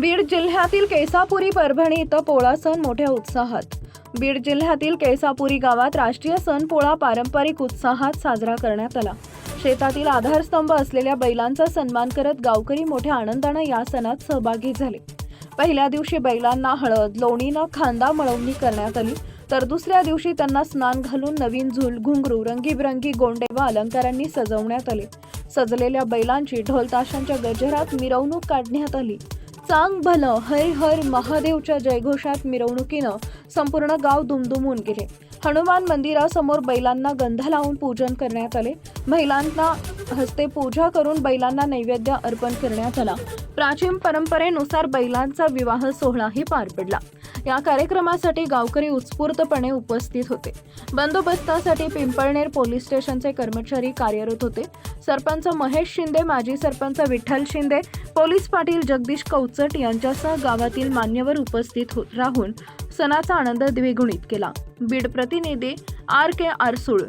बीड जिल्ह्यातील केसापुरी परभणी इथं पोळा सण मोठ्या उत्साहात. बीड जिल्ह्यातील केसापुरी गावात राष्ट्रीय सण पोळा पारंपरिक उत्साहात साजरा करण्यात आला. शेतातील आधारस्तंभ असलेल्या बैलांचा सन्मान करत गावकरी मोठ्या आनंदानं या सणात सहभागी झाले. पहिल्या दिवशी बैलांना हळद लोणीनं खांदा मळवणी करण्यात आली तर दुसऱ्या दिवशी त्यांना स्नान घालून नवीन झुल घुंगरू रंगीबिरंगी गोंडे व अलंकारांनी सजवण्यात आले. सजलेल्या बैलांची ढोलताशांच्या गजरात मिरवणूक काढण्यात आली. चांग भलं हर हर महादेवच्या जयघोषात मिरवणुकीनं संपूर्ण गाव दुमदुमून गेले. हनुमान मंदिरासमोर बैलांना गंध लावून पूजन करण्यात आले. महिलांना हस्ते पूजा करून बैलांना नैवेद्य अर्पण करण्यात आला. प्राचीन परंपरेनुसार बैलांचा विवाह सोहळाही पार पडला. या कार्यक्रमासाठी गावकरी उत्स्फूर्तपणे उपस्थित होते. बंदोबस्तासाठी पिंपळनेर पोलीस स्टेशनचे कर्मचारी कार्यरत होते. सरपंच महेश शिंदे माजी सरपंच विठ्ठल शिंदे पोलीस पाटील जगदीश कौचट यांच्यासह गावातील मान्यवर उपस्थित हो- राहून सणाचा आनंद द्विगुणित केला. बीड प्रतिनिधी आर के आर सुळ